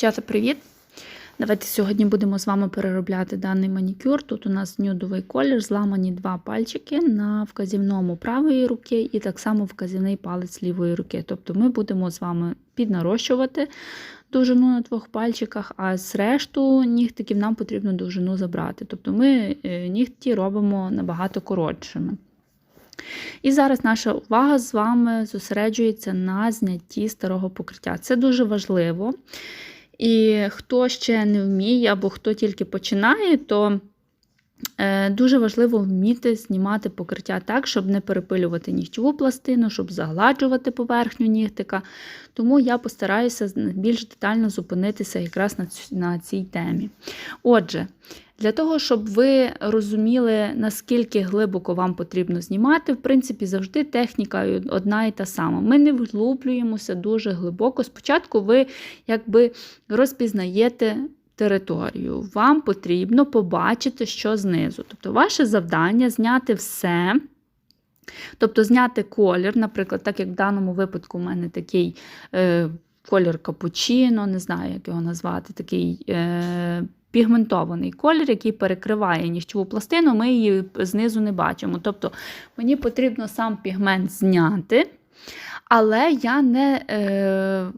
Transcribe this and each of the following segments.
Дівчата, привіт! Давайте сьогодні будемо з вами переробляти даний манікюр. Тут у нас нюдовий колір, зламані два пальчики на вказівному правої руки і так само вказівний палець лівої руки. Тобто ми будемо з вами піднарощувати довжину на двох пальчиках, а з решту нігтиків нам потрібно довжину забрати. Тобто ми е, нігті робимо набагато коротшими. І зараз наша увага з вами зосереджується на знятті старого покриття. Це дуже важливо. І хто ще не вміє, або хто тільки починає, то е, дуже важливо вміти знімати покриття так, щоб не перепилювати нігтьову пластину, щоб загладжувати поверхню нігтика. Тому я постараюся більш детально зупинитися якраз на, на цій темі. Отже, для того, щоб ви розуміли, наскільки глибоко вам потрібно знімати, в принципі, завжди техніка одна і та сама. Ми не вглублюємося дуже глибоко. Спочатку ви якби розпізнаєте територію. Вам потрібно побачити, що знизу. Тобто, ваше завдання зняти все. Тобто зняти колір, наприклад, так як в даному випадку у мене такий е, колір капучино, не знаю, як його назвати, такий е, пігментований колір, який перекриває нігтєву пластину, ми її знизу не бачимо. Тобто мені потрібно сам пігмент зняти. Але я не е, е,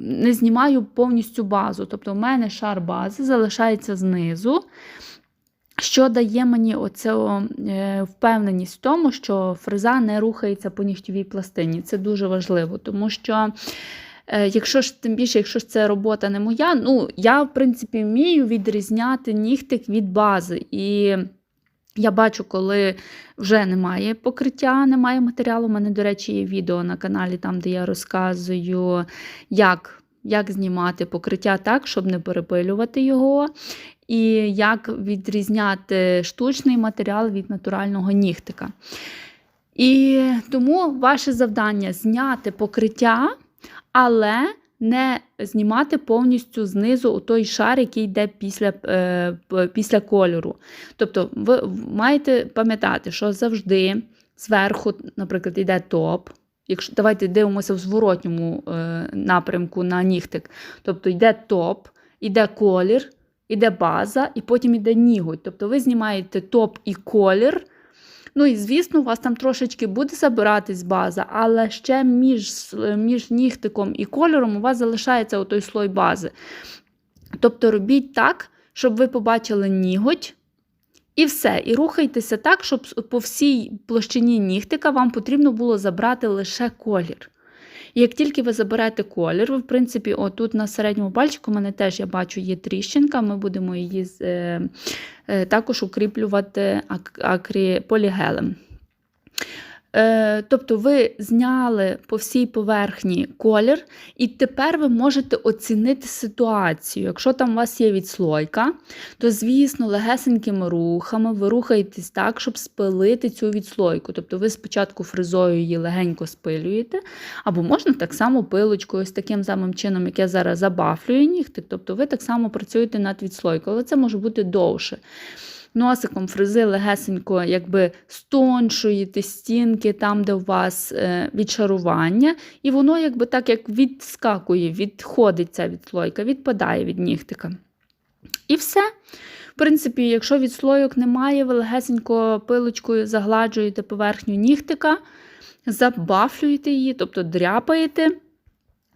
не знімаю повністю базу. Тобто, в мене шар бази залишається знизу, що дає мені оцю е, впевненість в тому, що фреза не рухається по нігтєвій пластині. Це дуже важливо, тому що. Е, якщо ж тим більше, якщо ж це робота не моя, ну я, в принципі, вмію відрізняти нігтик від бази. І я бачу, коли вже немає покриття, немає матеріалу. У мене, до речі, є відео на каналі, там, де я розказую, як. Як знімати покриття так, щоб не перепилювати його, і як відрізняти штучний матеріал від натурального нігтика. І тому ваше завдання зняти покриття, але не знімати повністю знизу той шар, який йде після е, після кольору. Тобто, ви маєте пам'ятати, що завжди зверху, наприклад, йде топ. Якщо Давайте дивимося в зворотньому е, напрямку на нігтик. Тобто йде топ, йде колір, йде база, і потім йде ніготь. Тобто ви знімаєте топ і колір. Ну і, звісно, у вас там трошечки буде забиратись база, але ще між між нігтиком і кольором у вас залишається отой слой бази. Тобто робіть так, щоб ви побачили ніготь. І все. І рухайтеся так, щоб по всій площині нігтика вам потрібно було забрати лише колір. Як тільки ви заберете колір, в принципі, отут на середньому пальчику мене теж я бачу є тріщинка, ми будемо її е, е, також укріплювати акріполігелем. Е, тобто ви зняли по всій поверхні колір, і тепер ви можете оцінити ситуацію. Якщо там у вас є відслойка, то, звісно, легесенькими рухами ви рухаєтесь так, щоб спилити цю відслойку. Тобто ви спочатку фризою її легенько спилюєте, або можна так само пилочкою, ось таким самим чином, як я зараз забафлюю нігтик. Тобто ви так само працюєте над відслойкою, але це може бути довше носиком фрези легесенько якби стоншуєте стінки там, де у вас е, відшарування, і воно якби так як відскакує, відходить ця відслойка, відпадає від нігтика. І все. В принципі, якщо відслойок немає, ви легесенько пилочкою загладжуєте поверхню нігтика, забафлюєте її, тобто дряпаєте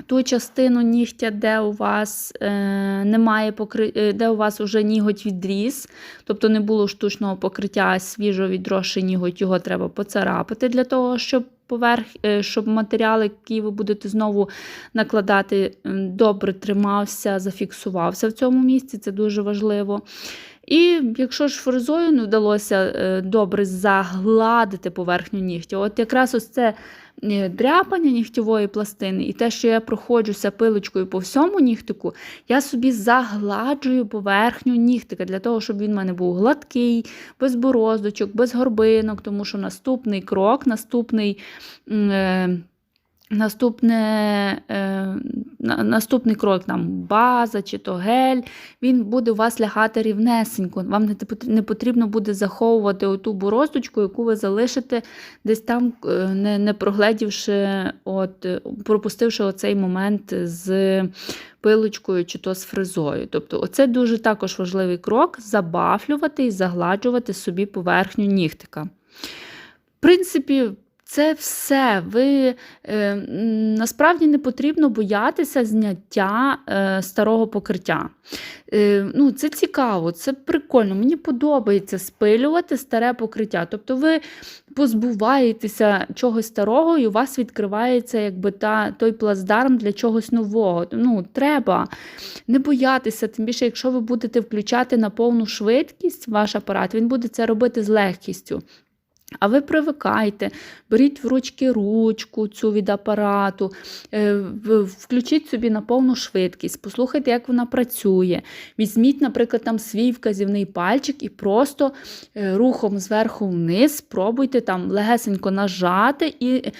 ту частину нігтя, де у вас е, немає покри... Е, де у вас вже ніготь відріс, тобто не було штучного покриття, свіжо відросший ніготь, його треба поцарапати для того, щоб поверх, е, щоб матеріал, який ви будете знову накладати, добре тримався, зафіксувався в цьому місці, це дуже важливо. І якщо ж фрезою не вдалося е, добре загладити поверхню нігтя, от якраз ось це е, дряпання нігтєвої пластини, і те, що я проходжуся пилочкою по всьому нігтику, я собі загладжую поверхню нігтика для того, щоб він в мене був гладкий, без бороздочок, без горбинок, тому що наступний крок, наступний. Е Наступне, е, на- наступний крок там база чи то гель, він буде у вас лягати рівнесенько. Вам не, потрібно буде заховувати оту бороздочку, яку ви залишите десь там, е, не, не прогледівши, от, пропустивши оцей момент з пилочкою чи то з фрезою. Тобто, оце дуже також важливий крок забафлювати і загладжувати собі поверхню нігтика. В принципі, це все. Ви е, насправді не потрібно боятися зняття е, старого покриття. Е, ну, це цікаво, це прикольно. Мені подобається спилювати старе покриття. Тобто ви позбуваєтеся чогось старого, і у вас відкривається якби та, той плацдарм для чогось нового. Ну, треба не боятися, тим більше, якщо ви будете включати на повну швидкість ваш апарат, він буде це робити з легкістю. А ви привикайте, беріть в ручки ручку цю від апарату, е, включіть собі на повну швидкість, послухайте, як вона працює. Візьміть, наприклад, там свій вказівний пальчик і просто е, рухом зверху вниз спробуйте там легесенько нажати і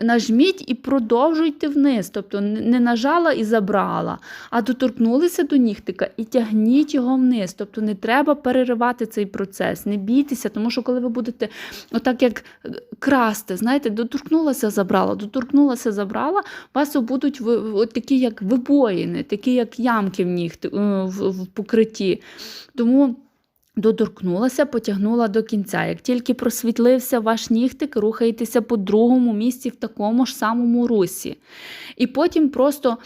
нажміть і продовжуйте вниз. Тобто не нажала і забрала, а доторкнулися до нігтика і тягніть його вниз. Тобто не треба переривати цей процес, не бійтеся, тому що коли ви будете отак як е, красти, знаєте, доторкнулася, забрала, доторкнулася, забрала, у вас будуть от такі як вибоїни, такі як ямки в нігти, е, в, покритті. Тому доторкнулася, потягнула до кінця. Як тільки просвітлився ваш нігтик, рухаєтеся по другому місці в такому ж самому русі. І потім просто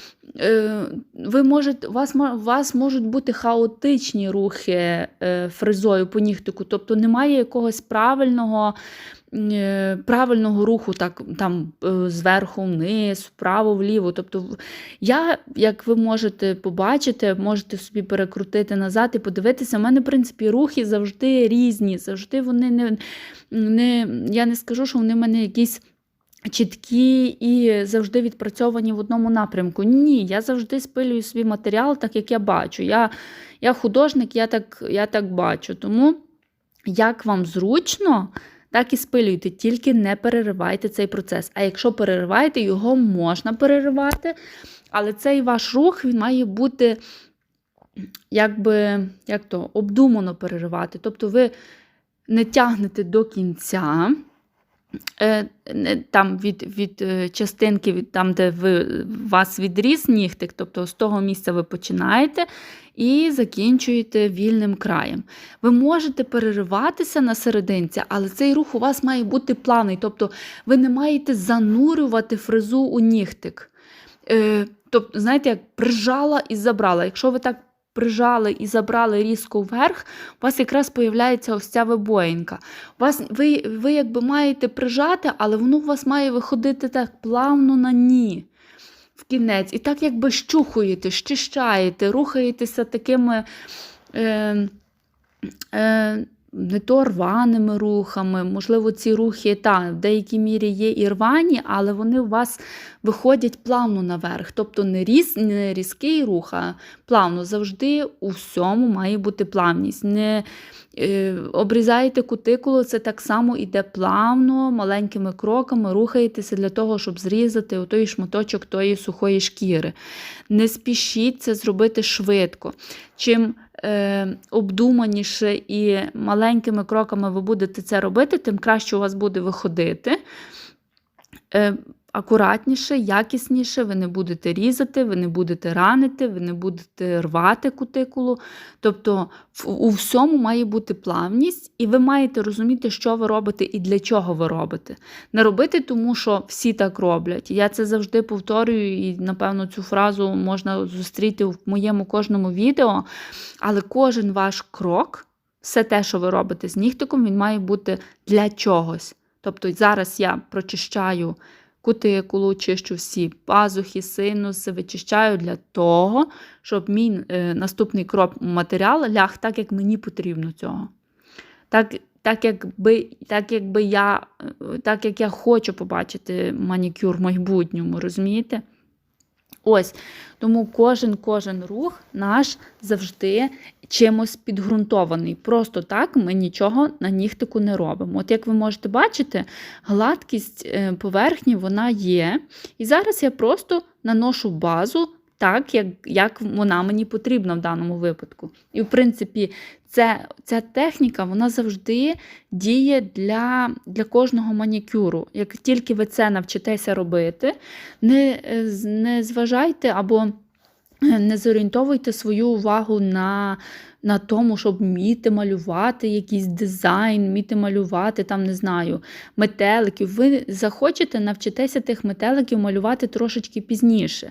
ви можете, у вас, у вас можуть бути хаотичні рухи е, фрезою по нігтику, тобто немає якогось правильного. е, Правильного руху, так там е, зверху вниз, вправо, вліво. Тобто, я, як ви можете побачити, можете собі перекрутити назад і подивитися. У мене, в принципі, рухи завжди різні. Завжди вони не, не я не скажу, що вони в мене якісь чіткі і завжди відпрацьовані в одному напрямку. Ні, я завжди спилюю свій матеріал так, як я бачу. Я, я художник, я так, я так бачу. Тому як вам зручно, так і спилюйте, тільки не переривайте цей процес. А якщо перериваєте, його можна переривати, але цей ваш рух він має бути якби, як то, обдумано переривати. Тобто ви не тягнете до кінця. Е, не- Там від, від е, частинки, від, там, де ви, вас відріз нігтик, тобто з того місця ви починаєте і закінчуєте вільним краєм. Ви можете перериватися на серединці, але цей рух у вас має бути плавний, тобто ви не маєте занурювати фрезу у нігтик. Е, Тобто, знаєте, як прижала і забрала. Якщо ви так прижали і забрали різко вверх, у вас якраз появляється ось ця вибоїнка. Вас, ви, ви якби маєте прижати, але воно у вас має виходити так плавно на ні. В кінець. І так якби щухуєте, щищаєте, рухаєтеся такими. Е, е, не то рваними рухами, можливо, ці рухи та, в деякій мірі є і рвані, але вони у вас виходять плавно наверх. Тобто не, різ, не різкий рух, а плавно. Завжди у всьому має бути плавність. Не обрізаєте кутикулу, це так само іде плавно, маленькими кроками рухаєтеся для того, щоб зрізати отой шматочок тої сухої шкіри. Не спішіть це зробити швидко. Чим е, обдуманіше і маленькими кроками ви будете це робити, тим краще у вас буде виходити. Акуратніше, якісніше, ви не будете різати, ви не будете ранити, ви не будете рвати кутикулу. Тобто у всьому має бути плавність, і ви маєте розуміти, що ви робите і для чого ви робите. Не робити, тому що всі так роблять. Я це завжди повторюю, і, напевно, цю фразу можна зустріти в моєму кожному відео. Але кожен ваш крок, все те, що ви робите з нігтиком, він має бути для чогось. Тобто зараз я прочищаю кутикулу, чищу всі пазухи, синуси, вичищаю для того, щоб мій е, наступний крок матеріалу ляг так, як мені потрібно цього. Так, так, якби, так, якби я, е, так як я хочу побачити манікюр в майбутньому, розумієте? Ось, тому кожен кожен рух наш завжди чимось підґрунтований. Просто так ми нічого на нігтику не робимо. От як ви можете бачити, гладкість е, поверхні вона є. І зараз я просто наношу базу так, як як вона мені потрібна в даному випадку. І, в принципі, це, ця техніка вона завжди діє для для кожного манікюру. Як тільки ви це навчитеся робити, не, не зважайте або не зорієнтовуйте свою увагу на на тому, щоб вміти малювати якийсь дизайн, вміти малювати, там, не знаю, метеликів. Ви захочете навчитися тих метеликів малювати трошечки пізніше.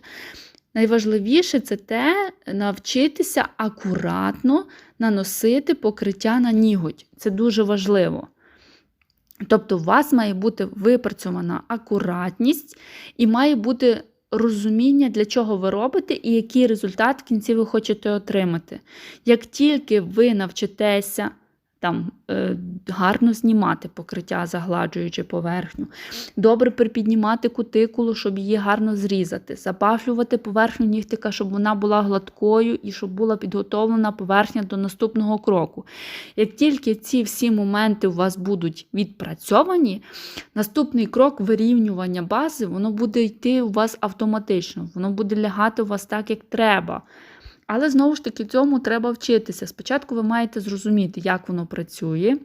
Найважливіше це те, навчитися акуратно наносити покриття на ніготь. Це дуже важливо. Тобто, у вас має бути випрацьована акуратність і має бути розуміння, для чого ви робите і який результат в кінці ви хочете отримати. Як тільки ви навчитеся там е, гарно знімати покриття, загладжуючи поверхню, добре припіднімати кутикулу, щоб її гарно зрізати, запафлювати поверхню нігтика, щоб вона була гладкою і щоб була підготовлена поверхня до наступного кроку. Як тільки ці всі моменти у вас будуть відпрацьовані, наступний крок вирівнювання бази, воно буде йти у вас автоматично, воно буде лягати у вас так, як треба. Але знову ж таки, цьому треба вчитися. Спочатку ви маєте зрозуміти, як воно працює,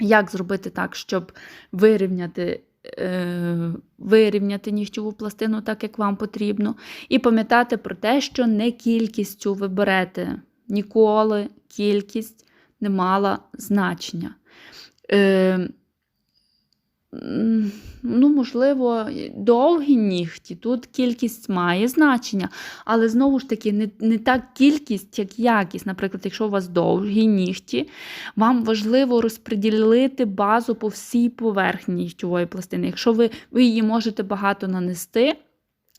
як зробити так, щоб вирівняти. Е, вирівняти нігтєву пластину так, як вам потрібно, і пам'ятати про те, що не кількістю ви берете. Ніколи кількість не мала значення. Ну, можливо, довгі нігті. Тут кількість має значення, але знову ж таки, не не так кількість, як якість. Наприклад, якщо у вас довгі нігті, вам важливо розподілити базу по всій поверхні нігтєвої пластини. Якщо ви, ви її можете багато нанести.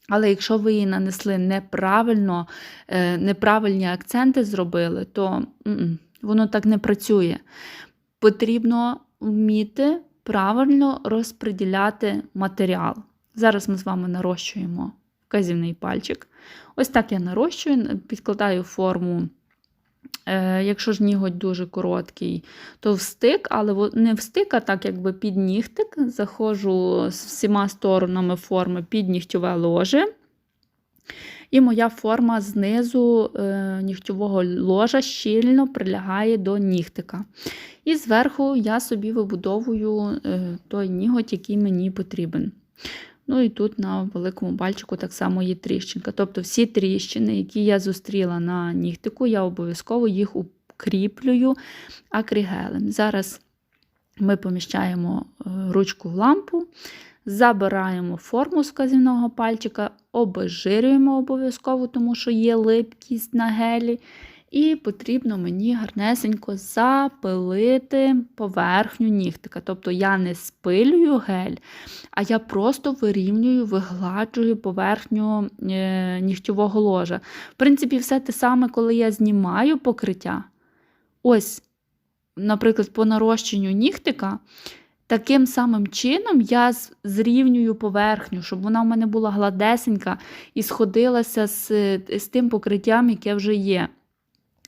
Але якщо ви її нанесли неправильно, е, неправильні акценти зробили, то воно так не працює. Потрібно вміти правильно розподіляти матеріал. Зараз ми з вами нарощуємо вказівний пальчик. Ось так я нарощую, підкладаю форму. Е, якщо ж ніготь дуже короткий, то встик, але не встик, а так якби під нігтик. Заходжу з всіма сторонами форми під нігтьове ложе. І моя форма знизу е, нігтьового ложа щільно прилягає до нігтика. І зверху я собі вибудовую е, той ніготь, який мені потрібен. Ну і тут на великому пальчику так само є тріщинка. Тобто всі тріщини, які я зустріла на нігтику, я обов'язково їх укріплюю акригелем. Зараз ми поміщаємо е, ручку в лампу, забираємо форму з вказівного пальчика, обезжирюємо обов'язково, тому що є липкість на гелі. І потрібно мені гарнесенько запилити поверхню нігтика. Тобто я не спилюю гель, а я просто вирівнюю, вигладжую поверхню е, нігтєвого ложа. В принципі, все те саме, коли я знімаю покриття. Ось, наприклад, по нарощенню нігтика. Таким самим чином я зрівнюю поверхню, щоб вона в мене була гладесенька і сходилася з, з тим покриттям, яке вже є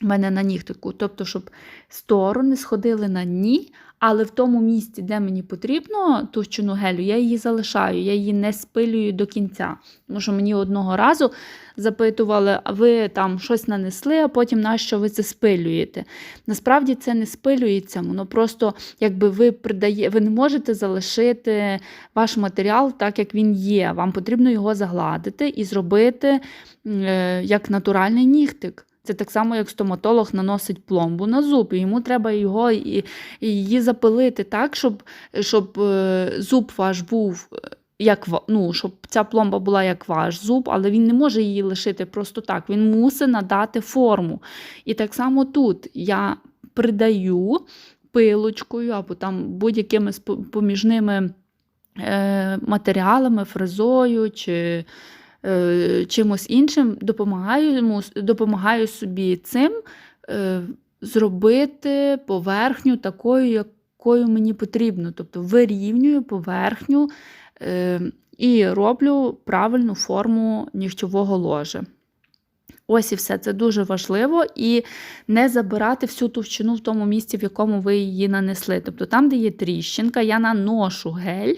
мене на нігтику. Тобто, щоб сторони сходили на ні, але в тому місці, де мені потрібно товщину гелю, я її залишаю, я її не спилюю до кінця. Тому що мені одного разу запитували, а ви там щось нанесли, а потім нащо ви це спилюєте. Насправді це не спилюється, воно просто якби ви придає, ви не можете залишити ваш матеріал так, як він є. Вам потрібно його загладити і зробити е, як натуральний нігтик. Це так само, як стоматолог наносить пломбу на зуб, і йому треба його і, і її запилити так, щоб щоб е, зуб ваш був. Е, як ну, щоб ця пломба була як ваш зуб, але він не може її лишити просто так. Він мусить надати форму. І так само тут я придаю пилочкою або там будь-якими поміжними е, матеріалами, фрезою чи чимось іншим, допомагаю допомагаю собі цим е, зробити поверхню такою, якою мені потрібно. Тобто вирівнюю поверхню е, і роблю правильну форму нігтьового ложа. Ось і все, це дуже важливо, і не забирати всю товщину в тому місці, в якому ви її нанесли. Тобто там, де є тріщинка, я наношу гель,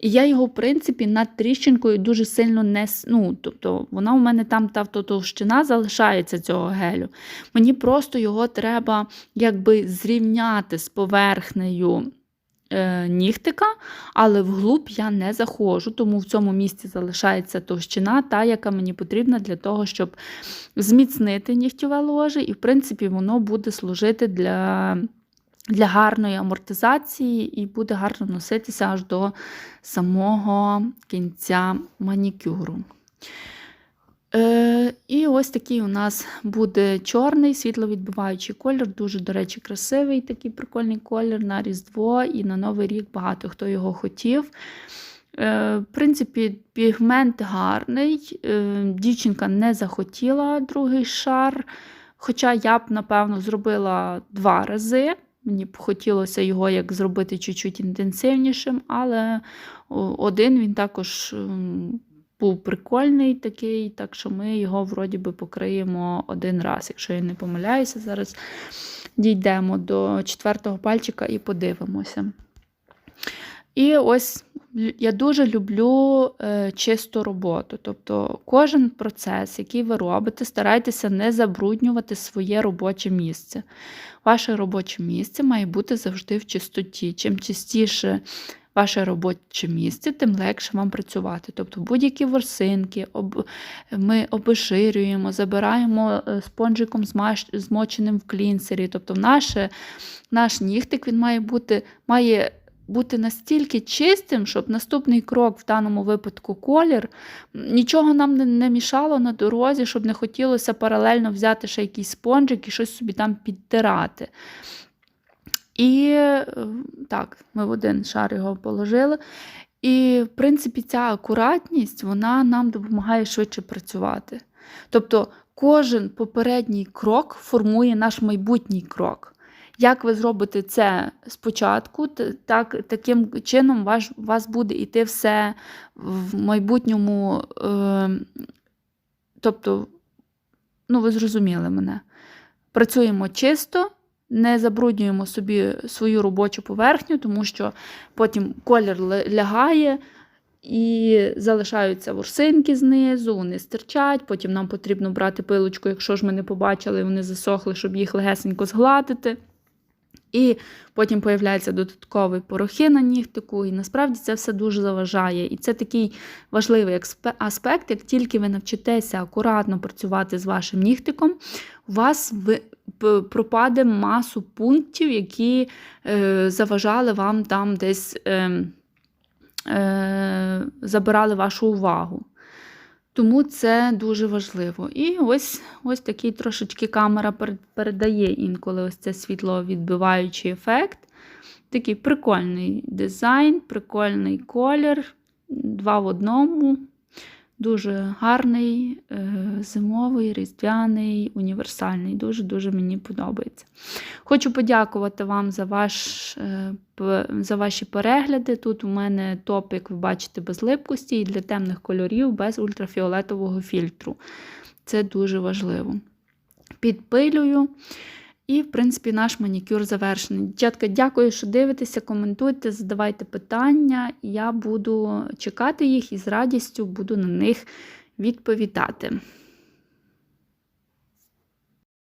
і я його, в принципі, над тріщинкою дуже сильно не ну, тобто вона у мене там та товщина залишається цього гелю. Мені просто його треба якби зрівняти з поверхнею нігтика, але вглуб я не заходжу, тому в цьому місці залишається товщина, та, яка мені потрібна для того, щоб зміцнити нігтєве ложе, і, в принципі, воно буде служити для, для гарної амортизації і буде гарно носитися аж до самого кінця манікюру. Е, і ось такий у нас буде чорний світловідбиваючий колір. Дуже, до речі, красивий такий прикольний колір на Різдво і на Новий рік багато хто його хотів. Е, в принципі, пігмент гарний. Е, дівчинка не захотіла другий шар. Хоча я б, напевно, зробила два рази. Мені б хотілося його як зробити чуть-чуть інтенсивнішим, але один він також м, був прикольний такий, так що ми його вроді би покриємо один раз, якщо я не помиляюся. Зараз дійдемо до четвертого пальчика і подивимося. І ось я дуже люблю е, чисту роботу. Тобто кожен процес, який ви робите, старайтеся не забруднювати своє робоче місце. Ваше робоче місце має бути завжди в чистоті. Чим чистіше ваше робоче місце, тим легше вам працювати. Тобто будь-які ворсинки об, ми обезширюємо, забираємо е, спонжиком змоченим в клінсері. Тобто наше, наш нігтик він має бути, має бути настільки чистим, щоб наступний крок, в даному випадку колір, нічого нам не, не мішало на дорозі, щоб не хотілося паралельно взяти ще якийсь спонжик і щось собі там підтирати. І е, так, ми в один шар його положили. І, в принципі, ця акуратність вона нам допомагає швидше працювати. Тобто, кожен попередній крок формує наш майбутній крок. Як ви зробите це спочатку, так, таким чином ваш, вас буде йти все в майбутньому. Е, тобто, ну, ви зрозуміли мене. Працюємо чисто, не забруднюємо собі свою робочу поверхню, тому що потім колір лягає і залишаються ворсинки знизу, вони стирчать. Потім нам потрібно брати пилочку, якщо ж ми не побачили, вони засохли, щоб їх легесенько згладити. І потім появляються додаткові порохи на нігтику, і насправді це все дуже заважає. І це такий важливий аспект, як тільки ви навчитеся акуратно працювати з вашим нігтиком, у вас пропаде масу пунктів, які е, заважали вам там десь е, е, забирали вашу увагу. Тому це дуже важливо. І ось ось такий трошечки камера передає інколи ось це світловідбиваючий ефект. Такий прикольний дизайн, прикольний колір, два в одному. Дуже гарний, е, зимовий, різдвяний, універсальний. Дуже-дуже мені подобається. Хочу подякувати вам за, ваш, е, за ваші перегляди. Тут у мене топ, як ви бачите, без липкості і для темних кольорів без ультрафіолетового фільтру. Це дуже важливо. Підпилюю. І, в принципі, наш манікюр завершений. Дівчатка, дякую, що дивитеся, коментуйте, задавайте питання. Я буду чекати їх і з радістю буду на них відповідати.